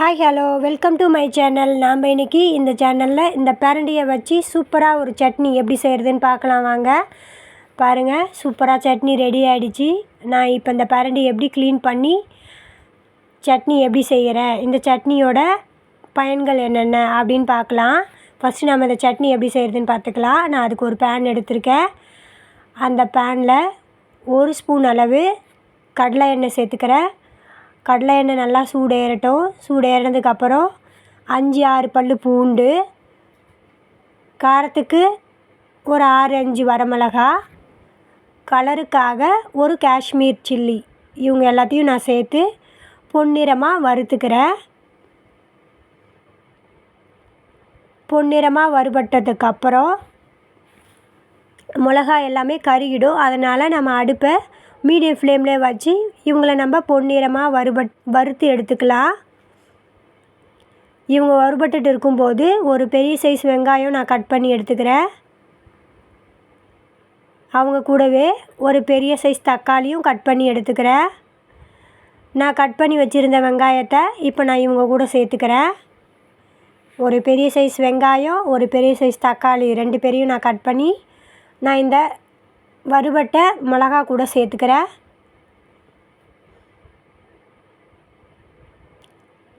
Hi hello welcome to my channel நாம் இன்றைக்கி இந்த சேனலில் இந்த பேரண்டியை வச்சு சூப்பராக ஒரு சட்னி எப்படி செய்கிறதுன்னு பார்க்கலாம் வாங்க. பாருங்கள் சூப்பராக சட்னி ரெடி ஆகிடுச்சு நான் இப்போ இந்த பேரண்டி எப்படி க்ளீன் பண்ணி சட்னி எப்படி செய்கிறேன் இந்த சட்னியோட பயன்கள் என்னென்ன அப்படின்னு பார்க்கலாம். ஃபஸ்ட்டு நம்ம இந்த சட்னி எப்படி செய்கிறதுன்னு பார்த்துக்கலாம். நான் அதுக்கு ஒரு பேன் எடுத்திருக்கேன். அந்த பேனில் ஒரு ஸ்பூன் அளவு கடலை எண்ணெய் சேர்த்துக்கிறேன். கடலை எண்ணெய் நல்லா சூடேறட்டும். சூடேறினதுக்கப்புறம் அஞ்சு ஆறு பல் பூண்டு காரத்துக்கு ஒரு ஆறு அஞ்சு வரமிளகா கலருக்காக ஒரு காஷ்மீர் சில்லி. இவங்க எல்லாத்தையும் நான் சேர்த்து பொன்னிறமாக வறுத்துக்கிறேன். பொன்னிறமாக வறுபட்டதுக்கப்புறம் மிளகா எல்லாமே கருகிடும். அதனால் நம்ம அடுப்பை மீடியம் ஃப்ளேம்லேயே வச்சு இவங்கள நம்ம பொன்னிறமாக வறுபட் வறுத்து எடுத்துக்கலாம். இவங்க வறுபட்டுட்டு இருக்கும்போது ஒரு பெரிய சைஸ் வெங்காயம் நான் கட் பண்ணி எடுத்துக்கிறேன். அவங்க கூடவே ஒரு பெரிய சைஸ் தக்காளியும் கட் பண்ணி எடுத்துக்கிறேன். நான் கட் பண்ணி வச்சுருந்த வெங்காயத்தை இப்போ நான் இவங்க கூட சேர்த்துக்கிறேன். ஒரு பெரிய சைஸ் வெங்காயம் ஒரு பெரிய சைஸ் தக்காளி ரெண்டு பேரையும் நான் கட் பண்ணி நான் இந்த வறுபட்ட மிளகா கூட சேர்த்துக்கிறேன்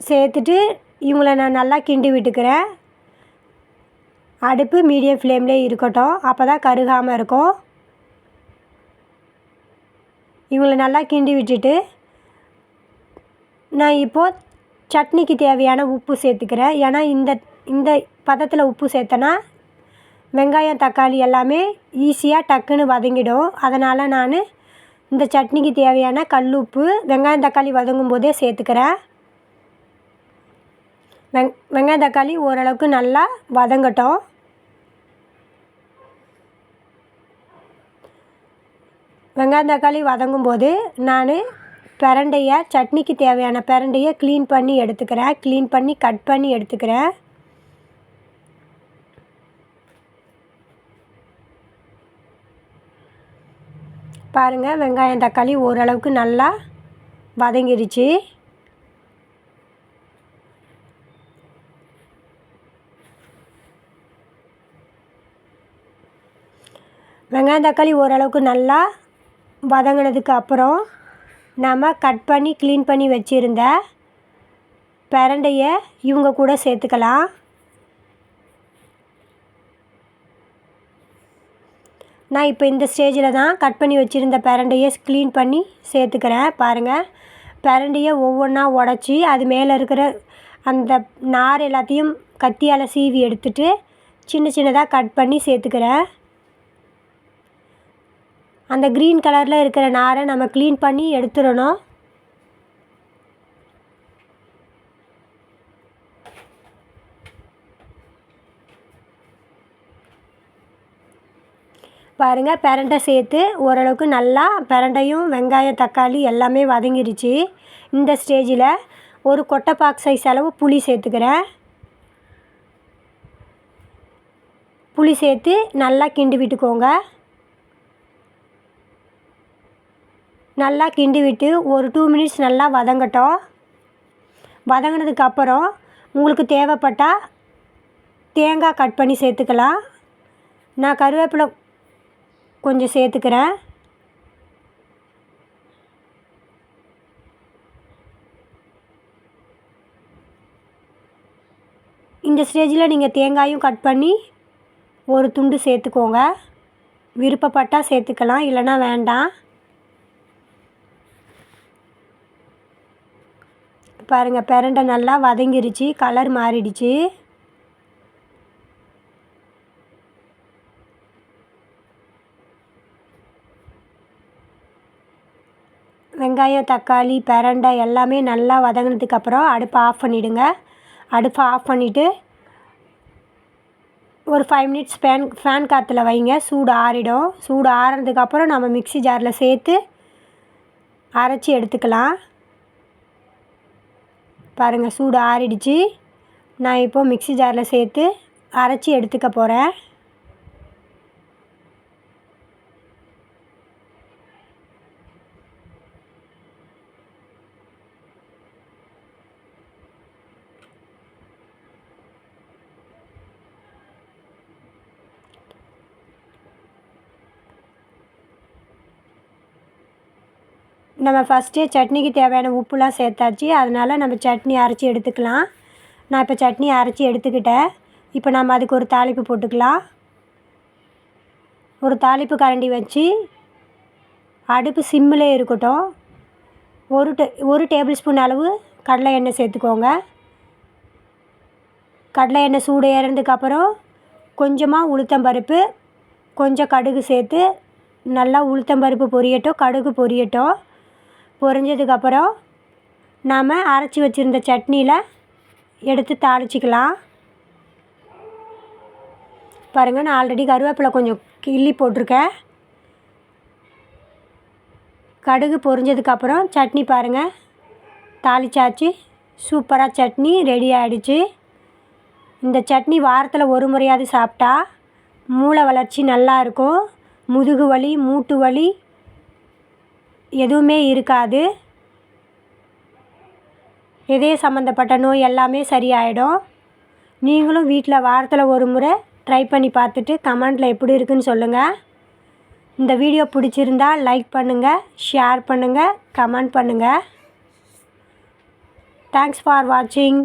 சேர்த்துட்டு இவங்கள நான் நல்லா கிண்டி விட்டுக்கிறேன். அடுப்பு மீடியம் ஃப்ளேம்லேயே இருக்கட்டும். அப்போ தான் கருகாமல் இருக்கும். இவங்கள நல்லா கிண்டி விட்டுட்டு நான் இப்போது சட்னிக்கு தேவையான உப்பு சேர்த்துக்கிறேன். ஏன்னா இந்த இந்த பதத்தில் உப்பு சேர்த்தனா வெங்காயம் தக்காளி எல்லாமே ஈஸியாக டக்குன்னு வதங்கிடும். அதனால் நான் இந்த சட்னிக்கு தேவையான கல் உப்பு வெங்காயம் தக்காளி வதங்கும் போதே சேர்த்துக்கிறேன். வெங் வெங்காயம் தக்காளி ஓரளவுக்கு நல்லா வதங்கட்டும். வெங்காயம் தக்காளி வதங்கும் போது நான் பிரண்டையை சட்னிக்கு தேவையான பிரண்டையை க்ளீன் பண்ணி எடுத்துக்கிறேன். க்ளீன் பண்ணி கட் பண்ணி எடுத்துக்கிறேன். பாருங்கள் வெங்காயம் தக்காளி ஓரளவுக்கு நல்லா வதங்கிடுச்சு. வெங்காயம் தக்காளி ஓரளவுக்கு நல்லா வதங்கினதுக்கு அப்புறம் நம்ம கட் பண்ணி க்ளீன் பண்ணி வச்சுருந்த பிரண்டையை இவங்க கூட சேர்த்துக்கலாம். நான் இப்போ இந்த ஸ்டேஜில் தான் கட் பண்ணி வச்சுருந்த பிரண்டையை க்ளீன் பண்ணி சேர்த்துக்கிறேன். பாருங்கள் பிரண்டையை ஒவ்வொன்றா உடச்சி அது மேலே இருக்கிற அந்த நார் எல்லாத்தையும் கத்தியால் சீவி எடுத்துட்டு சின்ன சின்னதாக கட் பண்ணி சேர்த்துக்கிறேன். அந்த க்ரீன் கலரில் இருக்கிற நாரை நம்ம க்ளீன் பண்ணி எடுத்துடணும். பாருங்கள் பிரண்டை சேர்த்து ஓரளவுக்கு நல்லா பிரண்டையும் வெங்காயம் தக்காளி எல்லாமே வதங்கிருச்சு. இந்த ஸ்டேஜில் ஒரு கொட்டைப்பாக்கு சைஸ் அளவு புளி சேர்த்துக்கிறேன். புளி சேர்த்து நல்லா கிண்டி விட்டுக்கோங்க. நல்லா கிண்டி விட்டு ஒரு டூ மினிட்ஸ் நல்லா வதங்கட்டும். வதங்கினதுக்கப்புறம் உங்களுக்கு தேவைப்பட்டால் தேங்காய் கட் பண்ணி சேர்த்துக்கலாம். நான் கருவேப்பிலை கொஞ்சம் சேர்த்துக்கிறேன். இந்த ஸ்டேஜில் நீங்கள் தேங்காயும் கட் பண்ணி ஒரு துண்டு சேர்த்துக்கோங்க. விருப்பப்பட்டால் சேர்த்துக்கலாம் இல்லைன்னா வேண்டாம். பாருங்கள் பிரண்டை நல்லா வதங்கிருச்சு கலர் மாறிடுச்சு. வெங்காயம் தக்காளி பிரண்டை எல்லாமே நல்லா வதங்கினதுக்கப்புறம் அடுப்பை ஆஃப் பண்ணிவிடுங்க அடுப்பை ஆஃப் பண்ணிவிட்டு ஒரு ஃபைவ் மினிட்ஸ் ஃபேன் ஃபேன் காற்றுல வைங்க. சூடு ஆறிடும். சூடு ஆறினதுக்கப்புறம் நம்ம மிக்சி ஜாரில் சேர்த்து அரைச்சி எடுத்துக்கலாம். பாருங்கள் சூடு ஆறிடுச்சு. நான் இப்போது மிக்சி ஜாரில் சேர்த்து அரைச்சி எடுத்துக்க போகிறேன் நம்ம ஃபஸ்ட்டே சட்னிக்கு தேவையான உப்புலாம் சேர்த்தாச்சு. அதனால் நம்ம சட்னி அரைச்சி எடுத்துக்கலாம். நான் இப்போ சட்னி அரைச்சி எடுத்துக்கிட்டேன். இப்போ நம்ம அதுக்கு ஒரு தாளிப்பு போட்டுக்கலாம். ஒரு தாளிப்பு கரண்டி வச்சு அடுப்பு சிம்மில் இருக்கட்டும். ஒரு டே ஒரு டேபிள் ஸ்பூன் அளவு கடலை எண்ணெய் சேர்த்துக்கோங்க. கடலை எண்ணெய் சூடு ஏறினதுக்கப்புறம் கொஞ்சமாக உளுத்தம்பருப்பு கொஞ்சம் கடுகு சேர்த்து நல்லா உளுத்தம்பருப்பு பொரியட்டும் கடுகு பொரியட்டும். பொரிஞ்சதுக்கப்புறம் நாம் அரைச்சி வச்சுருந்த சட்னியில் எடுத்து தாளிச்சிக்கலாம். பாருங்கள் நான் ஆல்ரெடி கருவேப்பிலை கொஞ்சம் கிள்ளி போட்டிருக்கேன். கடுகு பொரிஞ்சதுக்கப்புறம் சட்னி பாருங்கள் தாளிச்சாச்சு. சூப்பராக சட்னி ரெடி ஆகிடுச்சு இந்த சட்னி வாரத்தில் ஒரு முறையாவது சாப்பிட்டா மூளை வளர்ச்சி நல்லா இருக்கும். முதுகு வலி மூட்டு வலி எதுவுமே இருக்காது. இதய சம்மந்தப்பட்ட நோய் எல்லாமே சரியாயிடும். நீங்களும் வீட்டில் வாரத்தில் ஒரு முறை ட்ரை பண்ணி பார்த்துட்டு கமெண்டில் எப்படி இருக்குன்னு சொல்லுங்கள் இந்த வீடியோ பிடிச்சிருந்தா லைக் பண்ணுங்கள் ஷேர் பண்ணுங்கள் கமெண்ட் பண்ணுங்கள் தேங்க்ஸ் ஃபார் வாட்சிங்